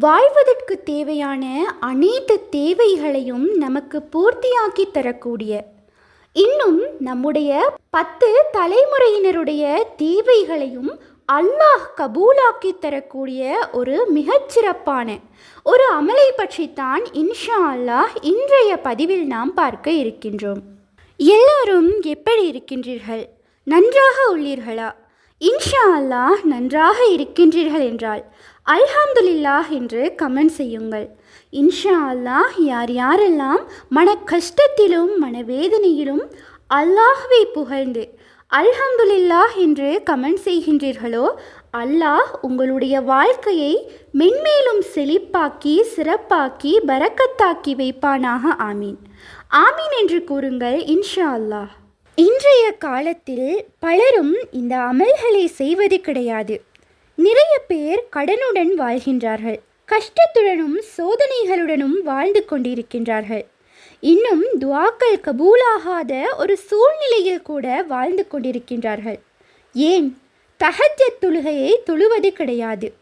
வாழ்வதற்கு தேவையான அனைத்து தேவைகளையும் நமக்கு பூர்த்தியாக்கி தரக்கூடிய இன்னும் நம்முடைய பத்து தலைமுறையினருடைய தேவைகளையும் அல்லாஹ் கபூலாக்கி தரக்கூடிய ஒரு மிகச்சிறப்பான ஒரு அமலை பற்றித்தான் இன்ஷா அல்லாஹ் இன்றைய பதிவில் நாம் பார்க்க இருக்கின்றோம். எல்லாரும் எப்படி இருக்கின்றீர்கள்? நன்றாக உள்ளீர்களா? இன்ஷா அல்லாஹ் நன்றாக இருக்கின்றீர்கள் என்றால் அல்ஹம்துலில்லாஹ் என்று கமெண்ட் செய்யுங்கள். இன்ஷா அல்லாஹ் யார் யாரெல்லாம் மன கஷ்டத்திலும் மனவேதனையிலும் அல்லாஹ்வை புகழ்ந்து அல்ஹம்துலில்லாஹ் என்று கமெண்ட் செய்கின்றீர்களோ அல்லாஹ் உங்களுடைய வாழ்க்கையை மென்மேலும் செழிப்பாக்கி சிறப்பாக்கி பரக்கத்தாக்கி வைப்பானாக. ஆமீன். ஆமீன் என்று கூறுங்கள் இன்ஷா அல்லாஹ் இன்றைய காலத்தில் பலரும் இந்த அமல்களை செய்வது கிடையாது. நிறைய பேர் கடனுடன் வாழ்கின்றார்கள். கஷ்டத்துடனும் சோதனைகளுடனும் வாழ்ந்து கொண்டிருக்கின்றார்கள். இன்னும் துவாக்கள் கபூலாகாத ஒரு சூழ்நிலையில் கூட வாழ்ந்து கொண்டிருக்கின்றார்கள். ஏன்? தகஜ தொழுகையை தொழுவது கிடையாது.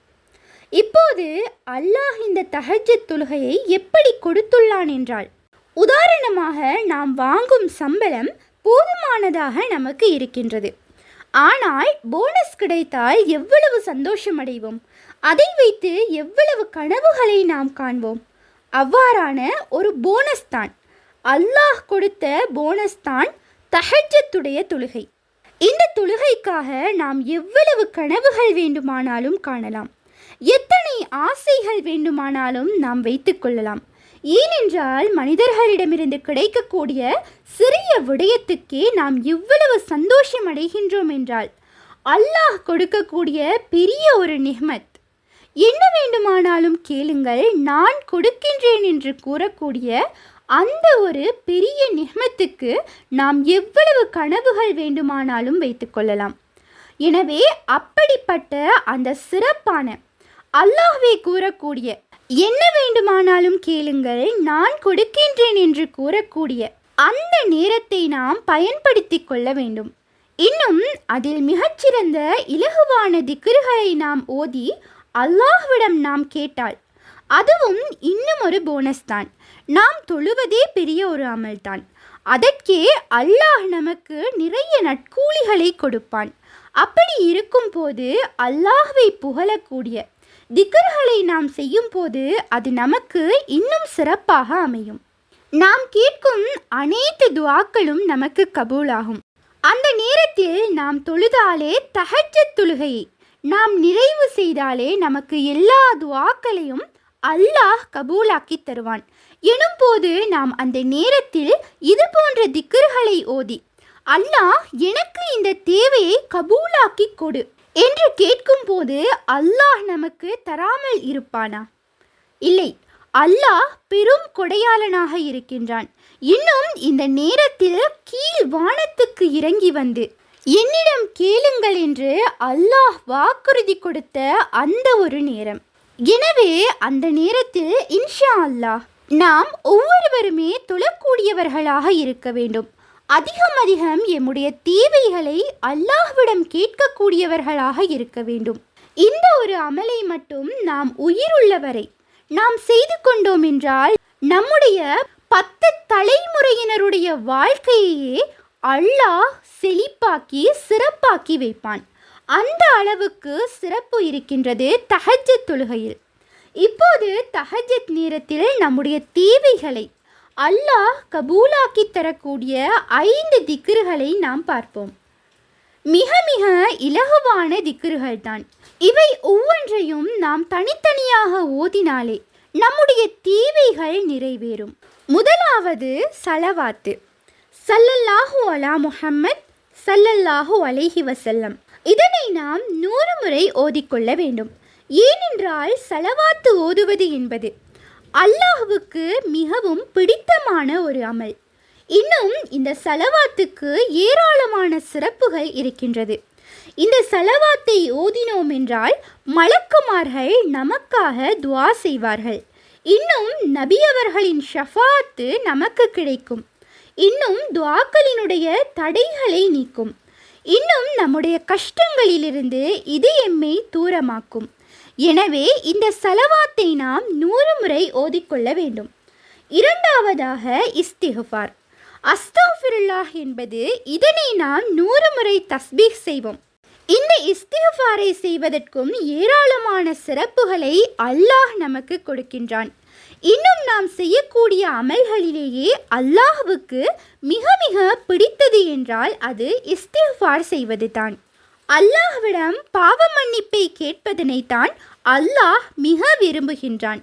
இப்போது அல்லாஹ் இந்த தகஜ தொழுகையை எப்படி கொடுத்துள்ளான் என்றால் உதாரணமாக நாம் வாங்கும் சம்பளம் போதுமானதாக நமக்கு இருக்கின்றது. ஆனால் போனஸ் கிடைத்தால் எவ்வளவு சந்தோஷம் அடைவோம் அதை வைத்து எவ்வளவு கனவுகளை நாம் காண்போம்? அவ்வாறான ஒரு போனஸ் தான். அல்லாஹ் கொடுத்த போனஸ் தான் தஹஜத்துடைய தொழுகை. இந்த தொழுகைக்காக நாம் எவ்வளவு கனவுகள் வேண்டுமானாலும் காணலாம். எத்தனை ஆசைகள் வேண்டுமானாலும் நாம் வைத்துக்கொள்ளலாம் ஏனென்றால் மனிதர்களிடமிருந்து கிடைக்கக்கூடிய சிறிய விடயத்துக்கே நாம் எவ்வளவு சந்தோஷம் அடைகின்றோம் என்றால் அல்லாஹ் கொடுக்கக்கூடிய பெரிய ஒரு நிஹ்மத். என்ன வேண்டுமானாலும் கேளுங்கள் நான் கொடுக்கின்றேன் என்று கூறக்கூடிய அந்த ஒரு பெரிய நிஹ்மத்துக்கு நாம் எவ்வளவு கனவுகள் வேண்டுமானாலும் வைத்துக்கொள்ளலாம் எனவே அப்படிப்பட்ட அந்த சிறப்பான அல்லாஹ்வே கூறக்கூடிய என்ன வேண்டுமானாலும் கேளுங்கள் நான் கொடுக்கின்றேன் என்று கூறக்கூடிய அந்த நேரத்தை நாம் பயன்படுத்தி கொள்ள வேண்டும். இன்னும் அதில் மிகச்சிறந்த இலகுவான திக்ருகளை நாம் ஓதி அல்லாஹ்விடம் நாம் கேட்டால் அதுவும் இன்னும் ஒரு போனஸ் தான். நாம் தொழுவதே பெரிய ஒரு அமல்தான் அதற்கே அல்லாஹ் நமக்கு நிறைய நட்கூலிகளை கொடுப்பான். அப்படி இருக்கும் போது அல்லாஹ்வை புகழக்கூடிய திக்கர்களை நாம் செய்யும் போது அது நமக்கு இன்னும் சிறப்பாக அமையும். நாம் கேட்கும் அனைத்து துவாக்களும் நமக்கு கபூலாகும். அந்த நேரத்தில் நாம் தொழுதாலே தகச்ச தொழுகையை நாம் நிறைவு செய்தாலே நமக்கு எல்லா துவாக்களையும் அல்லாஹ் கபூலாக்கி தருவான். எனும் போது நாம் அந்த நேரத்தில் இது போன்ற திக்கர்களை ஓதி அல்லாஹ் எனக்கு இந்த தேவையை கபூலாக்கி கொடு. என்று கேட்கும்போது அல்லாஹ் நமக்கு தராமல் இருப்பானா? இல்லை அல்லாஹ் பெரும் கொடையாளனாக இருக்கின்றான். இன்னும் இந்த நேரத்தில் கீழ் வானத்துக்கு இறங்கி வந்து என்னிடம் கேளுங்கள் என்று அல்லாஹ் வாக்குறுதி கொடுத்த அந்த ஒரு நேரம். எனவே அந்த நேரத்தில் இன்ஷா அல்லாஹ் நாம் ஒவ்வொருவருமே தொழக்கூடியவர்களாக இருக்க வேண்டும். அதிகம் அதிகம் எம்முடைய தேவைகளை அல்லாஹ்விடம் கேட்கக்கூடியவர்களாக இருக்க வேண்டும். இந்த ஒரு அமலை மட்டும் நாம் உயிருள்ளவரை நாம் செய்து கொண்டோம் என்றால் நம்முடைய பத்து தலைமுறையினருடைய வாழ்க்கையையே அல்லாஹ் செழிப்பாக்கி சிறப்பாக்கி வைப்பான். அந்த அளவுக்கு சிறப்பு இருக்கின்றது தஹஜத் தொழுகையில். இப்போது தஹஜத் நேரத்தில் நம்முடைய தேவைகளை அல்லாஹ் கபூலாக்கி தரக்கூடிய ஐந்து திக்ருகளை நாம் பார்ப்போம். மிக மிக இலகுவான திக்ருகள் தான் இவை ஒவ்வொன்றையும் நாம் தனித்தனியாக ஓதினாலே நம்முடைய தேவைகள் நிறைவேறும். முதலாவது சலவாத்து. சல்லல்லாஹு அலா முஹம்மத் சல்லல்லாஹு அலைஹி வசல்லம் இதனை நாம் நூறு முறை ஓதிக்கொள்ள வேண்டும். ஏனென்றால் சலவாத்து ஓதுவது என்பது அல்லாஹுவுக்கு மிகவும் பிடித்தமான ஒரு அமல். இன்னும் இந்த செலவாத்துக்கு ஏராளமான சிறப்புகள் இருக்கின்றது. இந்த செலவாத்தை ஓதினோம் என்றால் மலக்குமார்கள் நமக்காக துவா செய்வார்கள். இன்னும் நபியவர்களின் ஷஃபாத்து நமக்கு கிடைக்கும். இன்னும் துவாக்களினுடைய தடைகளை நீக்கும். இன்னும் நம்முடைய கஷ்டங்களிலிருந்து இது எம்மை தூரமாக்கும். எனவே இந்த சலவாத்தை நாம் நூறு முறை ஓதிக்கொள்ள வேண்டும். இரண்டாவதாக இஸ்திகுஃபார். அஸ்தாஃபிருல்லாஹ் என்பது இதனை நாம் நூறு முறை தஸ்பீக் செய்வோம். இந்த இஸ்திகுஃபாரை செய்வதற்கும் ஏராளமான சிறப்புகளை அல்லாஹ் நமக்கு கொடுக்கின்றான். இன்னும் நாம் செய்யக்கூடிய அமல்களிலேயே அல்லாஹுவுக்கு மிக மிக பிடித்தது என்றால் அது இஸ்திஃபார் செய்வது தான் அல்லாஹ்விடம் பாவ மன்னிப்பை கேட்பதனைத்தான் அல்லாஹ் மிக விரும்புகின்றான்.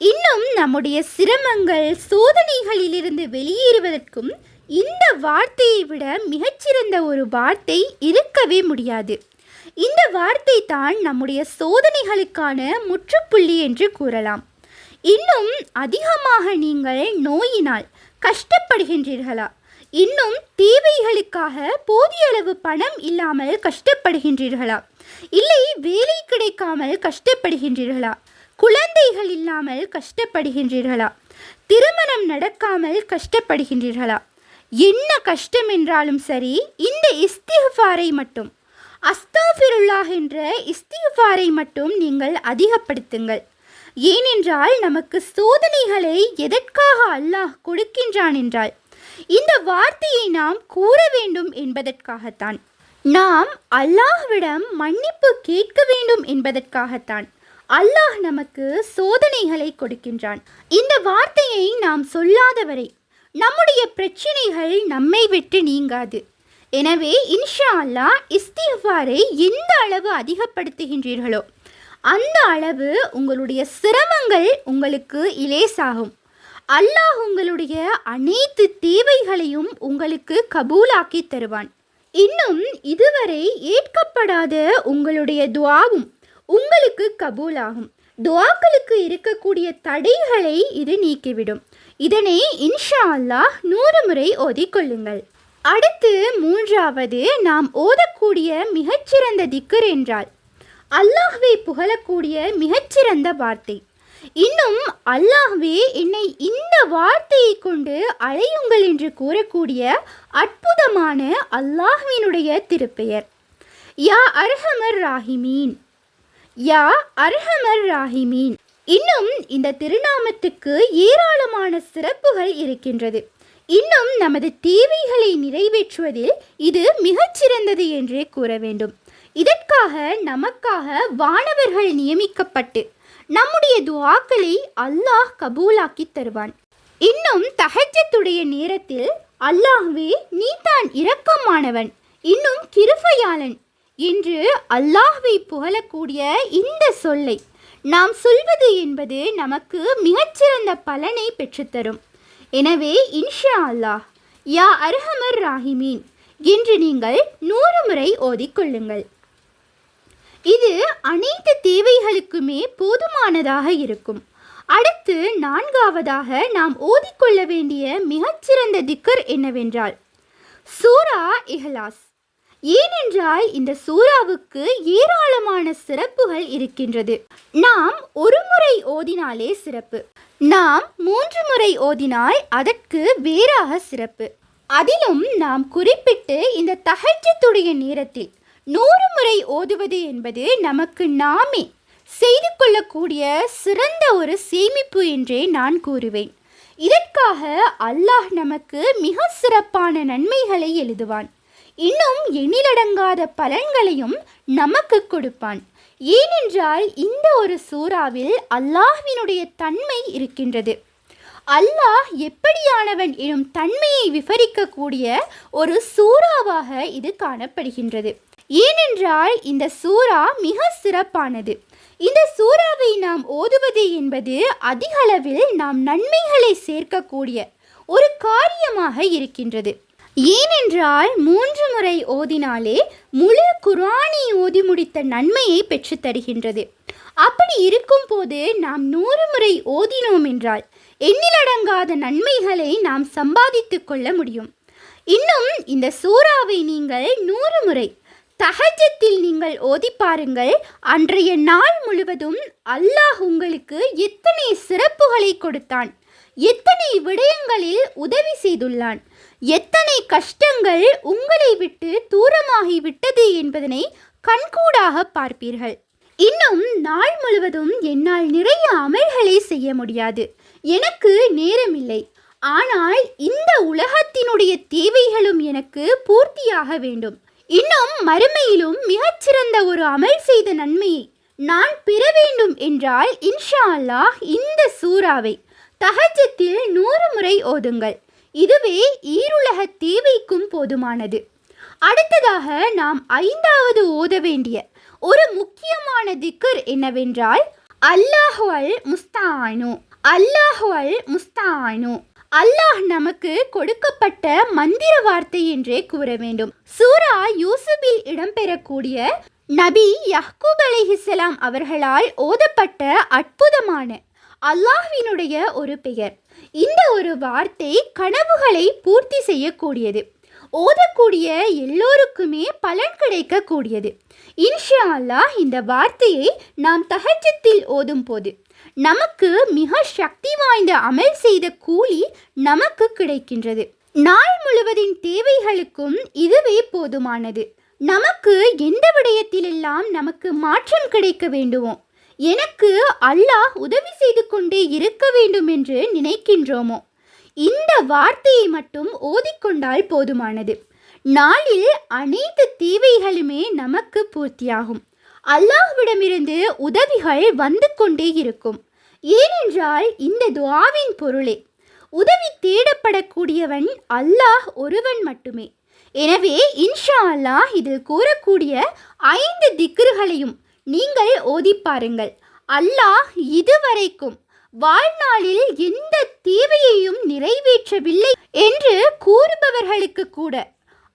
இன்னும் நம்முடைய சிரமங்கள் சோதனைகளிலிருந்து வெளியேறுவதற்கும் இந்த வார்த்தையை விட மிகச்சிறந்த ஒரு வார்த்தை இருக்கவே முடியாது. இந்த வார்த்தை தான் நம்முடைய சோதனைகளுக்கான முற்றுப்புள்ளி என்று கூறலாம். இன்னும் அதிகமாக நீங்கள் நோயினால் கஷ்டப்படுகின்றீர்களா? இன்னும் தேவைகளுக்காக போதிய அளவு பணம் இல்லாமல் கஷ்டப்படுகின்றீர்களா? இல்லை வேலை கிடைக்காமல் கஷ்டப்படுகின்றீர்களா? குழந்தைகள் இல்லாமல் கஷ்டப்படுகின்றீர்களா? திருமணம் நடக்காமல் கஷ்டப்படுகின்றீர்களா? என்ன கஷ்டம் என்றாலும் சரி இந்த இஸ்திஃபாரை மட்டும் அஸ்தாஃபிருல்லாஹ் என்ற இஸ்திஃபாரை மட்டும் நீங்கள் அதிகப்படுத்துங்கள். ஏனென்றால் நமக்கு சோதனைகளை எதற்காக அல்லாஹ் கொடுக்கின்றான் என்றால் இந்த வார்த்தையை நாம் கூற வேண்டும் என்பதற்காகத்தான். நாம் அல்லாஹ்விடம் மன்னிப்பு கேட்க வேண்டும் என்பதற்காகத்தான். அல்லாஹ் நமக்கு சோதனைகளை கொடுக்கின்றான். இந்த வார்த்தையை நாம் சொல்லாதவரை நம்முடைய பிரச்சனைகள் நம்மை விட்டு நீங்காது. எனவே இன்ஷா அல்லாஹ் இஸ்திஃபாரை எந்த அளவு அதிகப்படுத்துகின்றீர்களோ அந்த அளவு உங்களுடைய சிரமங்கள் உங்களுக்கு இலேசாகும். அல்லாஹ் உங்களுடைய அனைத்து தேவைகளையும் உங்களுக்கு கபூலாக்கி தருவான். இன்னும் இதுவரை ஏற்கப்படாத உங்களுடைய துவாவும் உங்களுக்கு கபூலாகும். துவாக்களுக்கு இருக்கக்கூடிய தடைகளை இது நீக்கிவிடும். இதனை இன்ஷா அல்லாஹ் நூறு முறை ஓதிக்கொள்ளுங்கள். அடுத்து மூன்றாவது நாம் ஓதக்கூடிய மிகச்சிறந்த திக்கர் என்றால் அல்லாஹ்வை புகழக்கூடிய மிகச்சிறந்த வார்த்தை. இன்னும் அல்லாஹ்வே என்னை இந்த வார்த்தையை கொண்டு அழையுங்கள் என்று கூறக்கூடிய அற்புதமான அல்லாஹ்வினுடைய திருப்பெயர். யா அர்ஹமர் ராஹிமீன். யா அர்ஹமர் ராஹிமீன். இன்னும் இந்த திருநாமத்துக்கு ஏராளமான சிறப்புகள் இருக்கின்றது. இன்னும் நமது தேவைகளை நிறைவேற்றுவதில் இது மிகச்சிறந்தது என்றே கூற வேண்டும். இதற்காக நமக்காக வானவர்கள் நியமிக்கப்பட்டு நம்முடைய துவாக்களை அல்லாஹ் கபூலாக்கி தருவான். இன்னும் தகஜத்துடைய நேரத்தில் அல்லாஹ்வே நீ தான் இரக்கமானவன் இன்னும் கிருபையாளன் என்று அல்லாஹ்வை புகழக்கூடிய இந்த சொல்லை நாம் சொல்வது என்பது நமக்கு மிகச்சிறந்த பலனை பெற்றுத்தரும். எனவே இன்ஷா அல்லாஹ் யா அர்ஹமர் ராஹிமீன் என்று நீங்கள் நூறு முறை ஓதிக்கொள்ளுங்கள் இது அனைத்து தேவைகளுக்குமே போதுமானதாக இருக்கும். அடுத்து நான்காவதாக நாம் ஓதிக்கொள்ள வேண்டிய மிகச்சிறந்த திக்கர் என்னவென்றால் சூரா இஹ்லாஸ். ஏனென்றால் இந்த சூறாவுக்கு ஏராளமான சிறப்புகள் இருக்கின்றது. நாம் ஒரு முறை ஓதினாலே சிறப்பு. நாம் மூன்று முறை ஓதினால் அதற்கு வேறாக சிறப்பு. அதிலும் நாம் குறிப்பிட்டு இந்த தஹஜத்துடைய நேரத்தில் நூறு முறை ஓதுவது என்பது நமக்கு நாமே. செய்து கொள்ளக்கூடிய சிறந்த ஒரு சேமிப்பு என்றே நான் கூறுவேன். இதற்காக அல்லாஹ் நமக்கு மிக சிறப்பான நன்மைகளை எழுதுவான். இன்னும் எண்ணிலடங்காத பலன்களையும் நமக்கு கொடுப்பான். ஏனென்றால் இந்த ஒரு சூறாவில் அல்லாஹ்வினுடைய தன்மை இருக்கின்றது. அல்லாஹ் எப்படியானவன் எனும் தன்மையை விவரிக்கக்கூடிய ஒரு சூறாவாக இது காணப்படுகின்றது. ஏனென்றால் இந்த சூறா மிக சிறப்பானது. இந்த சூறாவை நாம் ஓதுவது என்பது அதிகளவில் நாம் நன்மைகளை சேர்க்கக்கூடிய ஒரு காரியமாக இருக்கின்றது. ஏனென்றால் மூன்று முறை ஓதினாலே முழு குர்ஆனை ஓதி முடித்த நன்மையை பெற்றுத் தருகின்றது. அப்படி இருக்கும்போது நாம் நூறு முறை ஓதினோம் என்றால் எண்ணிலடங்காத நன்மைகளை நாம் சம்பாதித்து கொள்ள முடியும். இன்னும் இந்த சூறாவை நீங்கள் நூறு முறை தகஜத்தில் நீங்கள் ஓதி பாருங்கள் அன்றைய நாள் முழுவதும் அல்லாஹ் உங்களுக்கு எத்தனை சிறப்புகளை கொடுத்தான். எத்தனை விடயங்களில் உதவி செய்துள்ளான். எத்தனை கஷ்டங்கள் உங்களை விட்டு தூரமாகி விட்டது என்பதனை கண்கூடாக பார்ப்பீர்கள். இன்னும் நாள் முழுவதும் என்னால் நிறைய அமல்களை செய்ய முடியாது. எனக்கு நேரமில்லை. ஆனால் இந்த உலகத்தினுடைய தேவைகளும் எனக்கு பூர்த்தியாக வேண்டும். இன்னும் மறுமையிலும் மிகச்சிறந்த ஒரு அமல் செய்த நன்மையை நான் பெற வேண்டும் என்றால் இன்ஷா அல்லாஹ் இந்த சூறாவை தஹஜத்தில் நூறு முறை ஓதுங்கள். இதுவே ஈருலக தேவைக்கும் போதுமானது. அடுத்ததாக நாம் ஐந்தாவது ஓத வேண்டிய ஒரு முக்கியமான திக்கர் என்னவென்றால் அல்லாஹு அல் முஸ்தானு. அல்லாஹு அல் முஸ்தானு. அல்லாஹ் நமக்கு கொடுக்கப்பட்ட மந்திர வார்த்தை என்றே கூற வேண்டும். சூரா யூசுபில் இடம்பெறக்கூடிய நபி யஹ்கூப் அலைஹிஸ்ஸலாம் அவர்களால் ஓதப்பட்ட அற்புதமான அல்லாஹ்வினுடைய ஒரு பெயர். இந்த ஒரு வார்த்தை கனவுகளை பூர்த்தி செய்யக்கூடியது. ஓதக்கூடிய எல்லோருக்குமே பலன் கிடைக்கக்கூடியது. இன்ஷா அல்லாஹ் இந்த வார்த்தையை நாம் தகஜத்தில் ஓதும் போது நமக்கு மிக சக்தி வாய்ந்த அமல் செய்த கூலி நமக்கு கிடைக்கின்றது. நாள் முழுவதின் தேவைகளுக்கும் இதுவே போதுமானது. நமக்கு எந்த விடயத்திலெல்லாம் நமக்கு மாற்றம் கிடைக்க வேண்டுமோ எனக்கு அல்லாஹ் உதவி செய்து கொண்டே இருக்க வேண்டும் என்று நினைக்கின்றோமோ இந்த வார்த்தையை மட்டும் ஓதிக்கொண்டால் போதுமானது. நாளில் அனைத்து தேவைகளுமே நமக்கு பூர்த்தியாகும். அல்லாஹ்விடமிருந்து உதவிகள் வந்து கொண்டே இருக்கும். ஏனென்றால் இந்த துவாவின் பொருளே. உதவி தேடப்படக்கூடியவன் அல்லாஹ் ஒருவன் மட்டுமே. எனவே இன்ஷா அல்லாஹ் இதில் கூறக்கூடிய ஐந்து திக்ருகளையும் நீங்கள் ஓதி பாருங்கள். அல்லாஹ் இதுவரைக்கும் வாழ்நாளில் எந்த தேவையையும் நிறைவேற்றவில்லை என்று கூறுபவர்களுக்கு கூட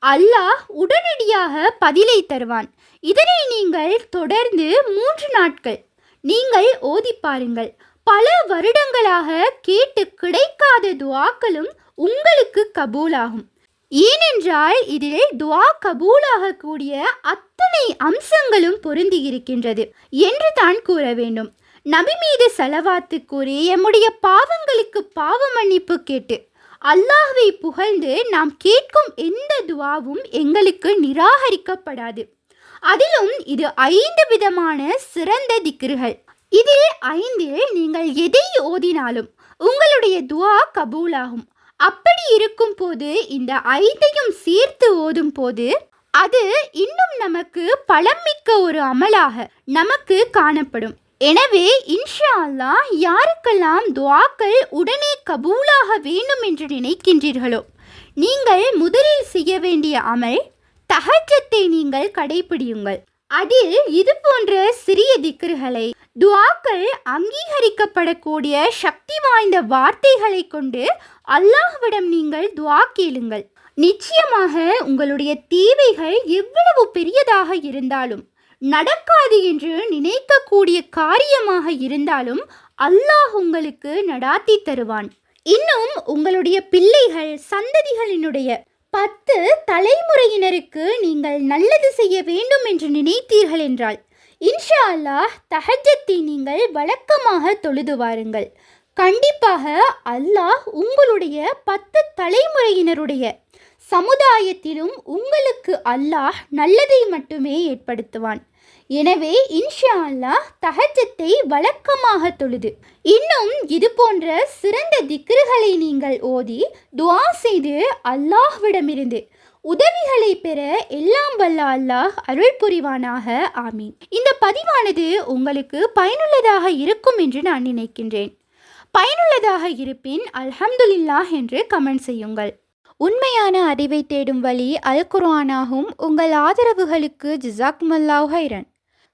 அல்லாஹ் உடனடியாக பதிலை தருவான். இதனை நீங்கள் தொடர்ந்து மூன்று நாட்கள் நீங்கள் ஓதி பாருங்கள். பல வருடங்களாக கேட்டு கிடைக்காத துவாக்களும் உங்களுக்கு கபூலாகும். ஏனென்றால் இதில் துவா கபூலாகக்கூடிய அத்தனை அம்சங்களும் பொருந்தி இருக்கின்றது என்று தான் கூற வேண்டும். நபி மீது செலவாத்து கூறி எம்முடைய பாவங்களுக்கு பாவ மன்னிப்பு கேட்டு அல்லாஹ்வை புகழ்ந்து நாம் கேட்கும் எந்த துவாவும் எங்களுக்கு நிராகரிக்கப்படாது. அதிலும் இது ஐந்து விதமான சிறந்த திக்ருகள். இதில் ஐந்தில் நீங்கள் எதை ஓதினாலும் உங்களுடைய துவா கபூலாகும். அப்படி இருக்கும் போது இந்த ஐந்தையும் சேர்த்து ஓதும் போது அது இன்னும் நமக்கு பலமிக்க ஒரு அமலாக நமக்கு காணப்படும். எனவே இன்ஷா அல்லா யாருக்கெல்லாம் துவாக்கள் உடனே கபூலாக வேண்டும் என்று நினைக்கின்றீர்களோ நீங்கள் முதலில் செய்ய வேண்டிய அமல் தஹஜத்தை நீங்கள் கடைபிடியுங்கள் அதில் இது போன்ற சிறிய திக்ருகளை துவாக்கள் அங்கீகரிக்கப்படக்கூடிய சக்தி வாய்ந்த வார்த்தைகளை கொண்டு அல்லாஹ்விடம் நீங்கள் துவா கேளுங்கள். நிச்சயமாக உங்களுடைய தேவைகள் எவ்வளவு பெரியதாக இருந்தாலும் நடக்காது என்று நினைக்கக்கூடிய காரியமாக இருந்தாலும் அல்லாஹ் உங்களுக்கு நடாத்தி தருவான். இன்னும் உங்களுடைய பிள்ளைகள் சந்ததிகளினுடைய பத்து தலைமுறையினருக்கு நீங்கள் நல்லது செய்ய வேண்டும் என்று நினைத்தீர்கள் என்றால் இன்ஷா அல்லாஹ் தஹஜத்தை நீங்கள் வழக்கமாக தொழுது வாருங்கள். கண்டிப்பாக அல்லாஹ் உங்களுடைய பத்து தலைமுறையினருடைய சமுதாயத்திலும் உங்களுக்கு அல்லாஹ் நல்லதை மட்டுமே ஏற்படுத்துவான். எனவே இன்ஷா அல்லாஹ் தஹஜத்தை வழக்கமாக தொழுது. இன்னும் இது போன்ற சிறந்த திக்ருகளை நீங்கள் ஓதி துவா செய்து அல்லாஹ்விடமிருந்து உதவிகளை பெற எல்லாம் வல்ல அல்லாஹ் அருள் புரிவானாக. ஆமீன். இந்த பதிவானது உங்களுக்கு பயனுள்ளதாக இருக்கும் என்று நான் நினைக்கின்றேன். பயனுள்ளதாக இருப்பின் அல்ஹம்துலில்லாஹ் என்று கமெண்ட் செய்யுங்கள். உண்மையான அறிவை தேடும் வழி அல் குர்ஆனாகும். உங்கள் ஆதரவுகளுக்கு ஜிசாக் மல்லாஹ் ஹைரன்